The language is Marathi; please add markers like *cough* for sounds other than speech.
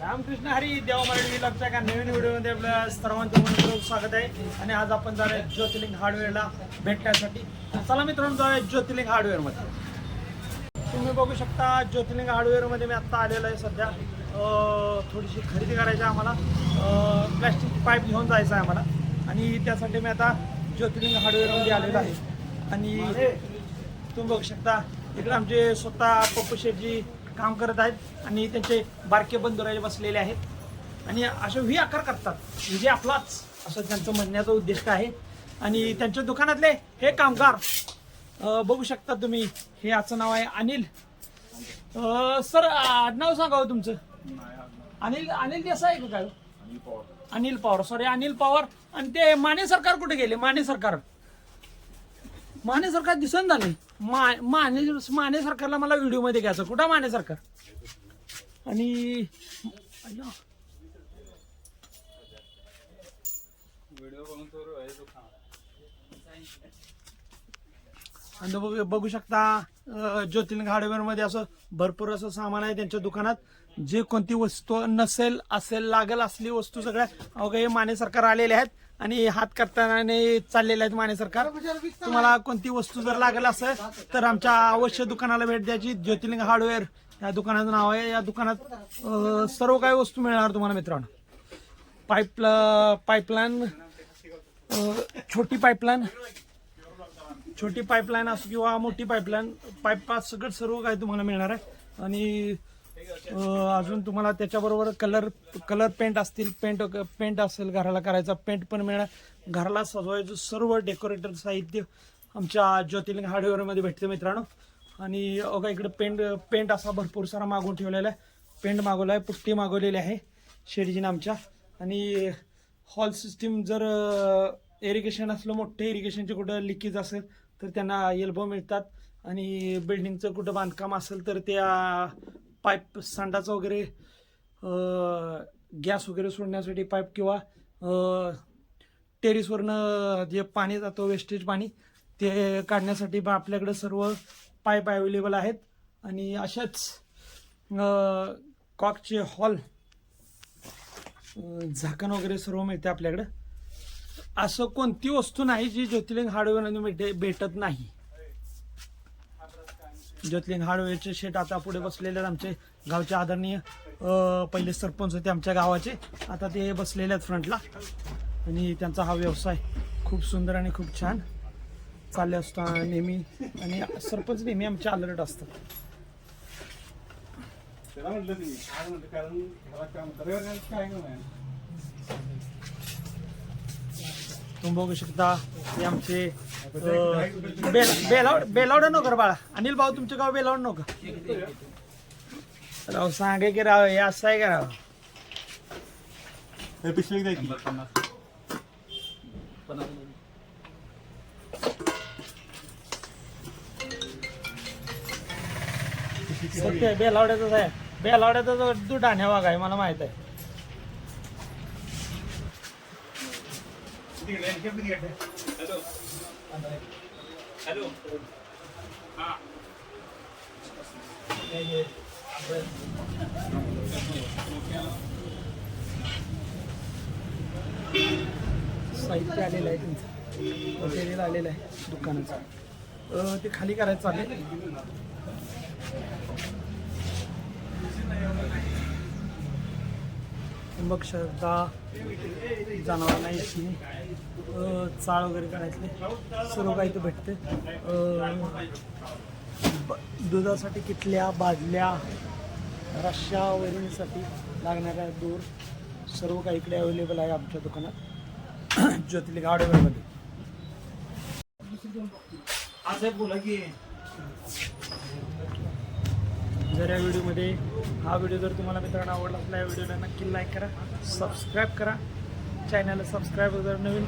रामकृष्ण हरी देवा मराठी विलॉगच्या एका नवीन व्हिडिओमध्ये आपल्या सर्वांचं मनपूर्वक स्वागत आहे. आणि आज आपण जाऊया ज्योतिर्लिंग हार्डवेअरला भेटण्यासाठी. चला मित्रांनो जाऊया ज्योतिर्लिंग हार्डवेअरमध्ये. तुम्ही बघू शकता ज्योतिर्लिंग हार्डवेअरमध्ये मी आत्ता आलेलो आहे सध्या. थोडीशी खरेदी करायची आहे आम्हाला. प्लॅस्टिक पाईप घेऊन जायचं आहे आम्हाला. आणि त्यासाठी मी आता ज्योतिर्लिंग हार्डवेअरमध्ये आलेलो आहे. आणि तुम्ही बघू शकता इकडे आमचे स्वतः पप्पू शेठजी काम करत आहेत आणि त्यांचे बारके बंधुराजे बसलेले आहेत. आणि असे व्ही आकार करतात. म्हणजे आपलाच असं त्यांचं म्हणण्याचा उद्दिष्ट आहे. आणि त्यांच्या दुकानातले हे कामगार बघू शकता तुम्ही हे याचं नाव आहे अनिल. सर आडनाव सांगावं हो तुमचं. अनिल अनिल देसाई आहे का काय हो? अनिल पवार सॉरी अनिल पवार. आणि ते माने सरकार कुठे गेले? माने सरकार. माने सरकार दिसून झाले. मा माने माने सरकारला मला व्हिडिओमध्ये घ्यायचं. कुठं माने सरकार आणि आणि बघू बघू शकता अं, ज्योतिर्लिंग हार्डवेअरमध्ये असं भरपूर असं सामान आहे त्यांच्या दुकानात. जे कोणती वस्तू नसेल असेल लागेल असली वस्तू सगळ्या अवघ्या हे माने सरकार आलेले आहेत. आणि हात करताना चाललेले आहेत माने सरकार. तुम्हाला कोणती वस्तू जर लागेल असेल तर आमच्या अवश्य दुकानाला भेट द्यायची ज्योतिर्लिंग हार्डवेअर. या दुकानाचं नाव आहे. या दुकानात सर्व काही वस्तू मिळणार तुम्हाला मित्रांनो. पाईप पाईपलाईन छोटी पाईपलाईन छोटी पाईपलाईन असो किंवा मोठी पाईपलाईन पाईप सगळं सर्व काही तुम्हाला मिळणार आहे. आणि अजून तुम्हाला त्याच्याबरोबर कलर कलर पेंट असतील पेंट पेंट असेल घराला करायचा पेंट पण मिळणार. घराला सजवायचं सर्व डेकोरेटर साहित्य आमच्या ज्योतिर्लिंग हार्डवेअरमध्ये भेटते मित्रांनो. आणि अगं इकडे पेंट पेंट असा भरपूर सारा मागून ठेवलेला आहे. पेंट मागवला आहे पुट्टी मागवलेली आहे शेडजीनं आमच्या. आणि हॉल सिस्टीम जर इरिगेशन असलं मोठे इरिगेशनचे कुठं लिकेज असेल तर त्यांना एल्बो मिळतात. आणि बिल्डिंगचं कुठं बांधकाम असेल तर त्या पाईप सांडाचं वगैरे गॅस वगैरे सोडण्यासाठी पाईप किंवा टेरिसवरनं जे पाणी जातं वेस्टेज पाणी ते काढण्यासाठी बा आपल्याकडे सर्व पाईप अवेलेबल आहेत. आणि अशाच कॉकचे हॉल झाकण वगैरे सर्व मिळते आपल्याकडं. असं कोणती वस्तू नाही जी ज्योतिर्लिंग हार्डवेअरमध्ये भेटत नाही. ज्योतलीन हार्डवेअरचे शेट आता पुढे बसलेले आहेत आमचे गावचे आदरणीय पहिले सरपंच होते आमच्या गावाचे. आता ते बसलेले आहेत फ्रंटला आणि त्यांचा हा व्यवसाय खूप सुंदर आणि खूप छान चालले असतो नेहमी. आणि सरपंच नेहमी आमचे अलर्ट असतात. त्याला म्हटलं तुम्ही. काय म्हटलं? कारण मला काम काय नाही? तुम्ही बघू शकता हे आमचे अं, बेल बेलावड बेलावड नको रे बाळा. अनिल भाऊ तुमचं गाव बेलावड नको राव सांगे की राव हे असं आहे का राव? हे पिशवी द्यायची सत्य आहे, बेलावड्याचंच आहे. बेलावड्याचा दूध वाघ आहे मला माहीत आहे. साहित्य आलेलं आहे त्यांचं मटेरियल आलेलं आहे दुकानाचं. ते खाली करायचं चालेल मग श्रद्धा जनावरांना इथली चाळ वगैरे काढायचे. सर्व काही इथं भेटते. ब- दुधासाठी किटल्या बादल्या रश्या वगैरेसाठी लागणाऱ्या दूर सर्व काही इकडे अवेलेबल आहे आमच्या दुकानात. *clears throat* ज्योतिली हार्डवेअरमध्ये बोला की. जर या व्हिडिओमध्ये हा व्हिडिओ जर तुम्हाला मित्रांनो आवडला असला या व्हिडिओला नक्की लाईक करा सबस्क्राईब करा. चॅनलला सबस्क्राईब जर नवीन